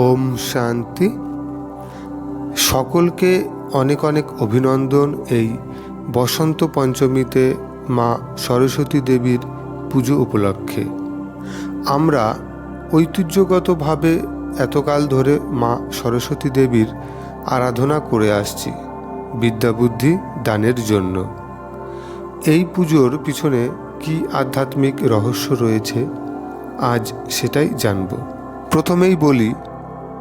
ওম শান্তি। সকলকে অনেক অনেক অভিনন্দন এই বসন্ত পঞ্চমীতে মা সরস্বতী দেবীর পুজো উপলক্ষে। আমরা ঐতিহ্যগতভাবে এতকাল ধরে মা সরস্বতী দেবীর আরাধনা করে আসছি, বিদ্যাবুদ্ধি দানের জন্য। এই পুজোর পিছনে কি আধ্যাত্মিক রহস্য রয়েছে, আজ সেটাই জানব। প্রথমেই বলি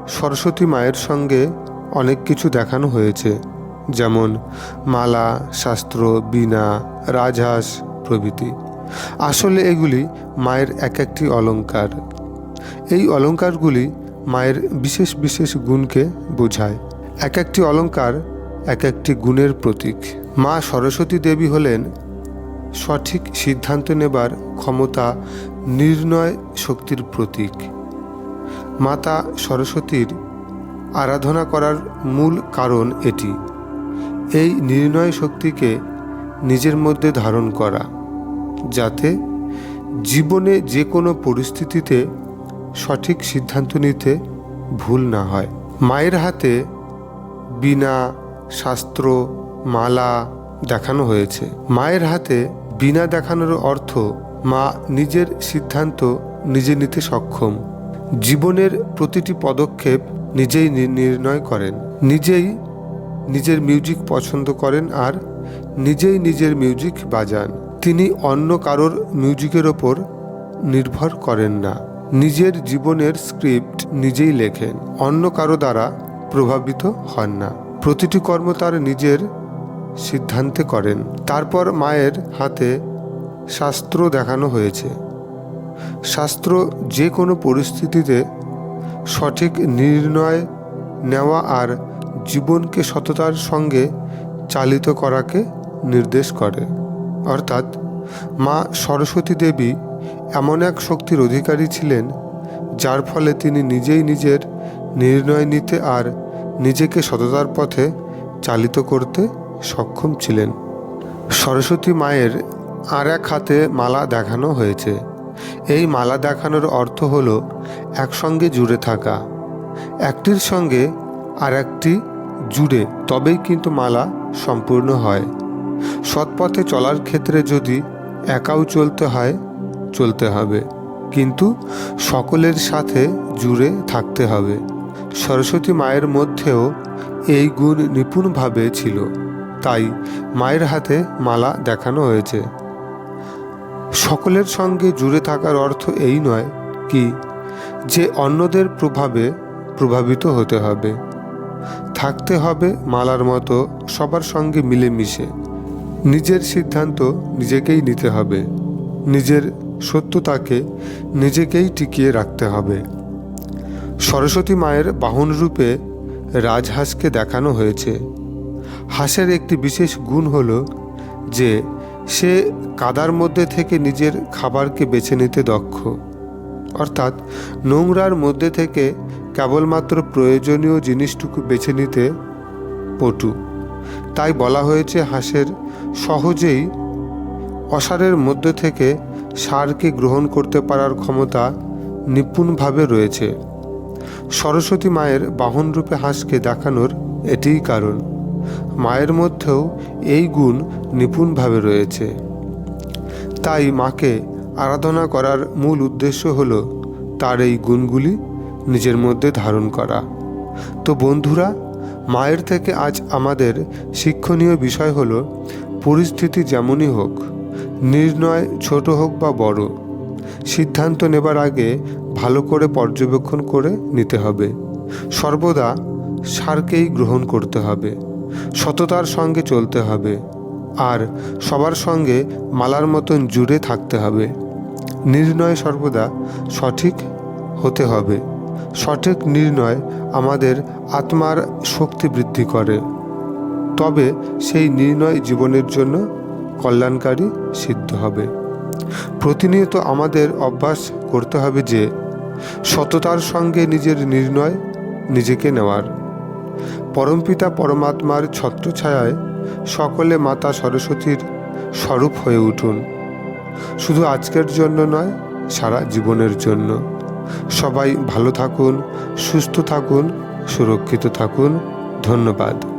সরস্বতী মায়ের সঙ্গে অনেক কিছু দেখানো হয়েছে, যেমন মালা, শাস্ত্র, বীণা, রাজহাঁস প্রভৃতি। আসলে এগুলি মায়ের এক একটি অলঙ্কার। এই অলঙ্কারগুলি মায়ের বিশেষ বিশেষ গুণকে বোঝায়। এক একটি অলঙ্কার এক একটি গুণের প্রতীক। মা সরস্বতী দেবী হলেন সঠিক সিদ্ধান্ত নেবার ক্ষমতা, নির্ণয় শক্তির প্রতীক। মাতা সরস্বতীর আরাধনা করার মূল কারণ এটি। এই নির্ণয় শক্তিকে নিজের মধ্যে ধারণ করা, যাতে জীবনে যে কোনো পরিস্থিতিতে সঠিক সিদ্ধান্ত নিতে ভুল না হয়। মায়ের হাতে বিনা শাস্ত্র মালা দেখানো হয়েছে। মায়ের হাতে বিনা দেখানোর অর্থ মা নিজের সিদ্ধান্ত নিজে নিতে সক্ষম। জীবনের প্রতিটি পদক্ষেপ নিজেই নির্ণয় করেন, নিজেই নিজের মিউজিক পছন্দ করেন আর নিজেই নিজের মিউজিক বাজান। তিনি অন্য কারোর মিউজিকের ওপর নির্ভর করেন না। নিজের জীবনের স্ক্রিপ্ট নিজেই লেখেন, অন্য কারও দ্বারা প্রভাবিত হন না। প্রতিটি কর্ম তার নিজের সিদ্ধান্তে করেন। তারপর মায়ের হাতে শাস্ত্র দেখানো হয়েছে। শাস্ত্র যে কোনো পরিস্থিতিতে সঠিক নির্ণয় নেওয়া আর জীবনকে সততার সঙ্গে চালিত করাকে নির্দেশ করে। অর্থাৎ মা সরস্বতী দেবী এমন এক শক্তির অধিকারী ছিলেন, যার ফলে তিনি নিজেই নিজের নির্ণয় নিতে আর নিজেকে সততার পথে চালিত করতে সক্ষম ছিলেন। সরস্বতী মায়ের আর এক হাতে মালা দেখানো হয়েছে। এই মালা দেখানোর অর্থ হল একসঙ্গে জুড়ে থাকা। একটির সঙ্গে আর একটি জুড়ে, তবেই কিন্তু মালা সম্পূর্ণ হয়। সৎপথে চলার ক্ষেত্রে যদি একাও চলতে হয়, চলতে হবে। কিন্তু সকলের সাথে জুড়ে থাকতে হবে। সরস্বতী মায়ের মধ্যেও এই গুণ নিপুণভাবে ছিল। তাই মায়ের হাতে মালা দেখানো হয়েছে। সকলের সঙ্গে জুড়ে থাকার অর্থ এই নয় কি, যে অন্যদের প্রভাবে প্রভাবিত হতে হবে। থাকতে হবে মালার মতো, সবার সঙ্গে মিলেমিশে। নিজের সিদ্ধান্ত নিজেকেই নিতে হবে। নিজের সত্যতাকে নিজেকেই টিকিয়ে রাখতে হবে। সরস্বতী মায়ের বাহন রূপে রাজহাঁসকে দেখানো হয়েছে। হাঁসের একটি বিশেষ গুণ হল যে সে কাদার মধ্যে থেকে নিজের খাবারকে বেছে নিতে দক্ষ। অর্থাৎ নোংরার মধ্যে থেকে কেবলমাত্র প্রয়োজনীয় জিনিসটুকু বেছে নিতে পটু। তাই বলা হয়েছে হাঁসের সহজেই অসারের মধ্যে থেকে সারকে গ্রহণ করতে পারার ক্ষমতা নিপুণভাবে রয়েছে। সরস্বতী মায়ের বাহনরূপে হাঁসকে দেখানোর এটিই কারণ। মায়ের মধ্যেও এই গুণ নিপুণভাবে রয়েছে। তাই মাকে আরাধনা করার মূল উদ্দেশ্য হল তার এই গুণগুলি নিজের মধ্যে ধারণ করা। তো বন্ধুরা, মায়ের থেকে আজ আমাদের শিক্ষণীয় বিষয় হলো পরিস্থিতি যেমনই হোক, নির্ণয় ছোট হোক বা বড়, সিদ্ধান্ত নেবার আগে ভালো করে পর্যবেক্ষণ করে নিতে হবে। সর্বদা সারকেই গ্রহণ করতে হবে। সততার সঙ্গে চলতে হবে আর সবার সঙ্গে মালার মতন জুড়ে থাকতে হবে। নির্ণয় সর্বদা সঠিক হতে হবে। সঠিক নির্ণয় আমাদের আত্মার শক্তি বৃদ্ধি করে। তবে সেই নির্ণয় জীবনের জন্য কল্যাণকারী সিদ্ধ হবে। প্রতিনিয়ত আমাদের অভ্যাস করতে হবে যে, সততার সঙ্গে নিজের নির্ণয় নিজেকে নেওয়ার। পরমপিতা পরমাত্মার ছত্রছায়ায় সকলে মাতা সরস্বতীর স্বরূপ হয়ে উঠুন। শুধু আজকের জন্য নয়, সারা জীবনের জন্য। সবাই ভালো থাকুন, সুস্থ থাকুন, সুরক্ষিত থাকুন। ধন্যবাদ।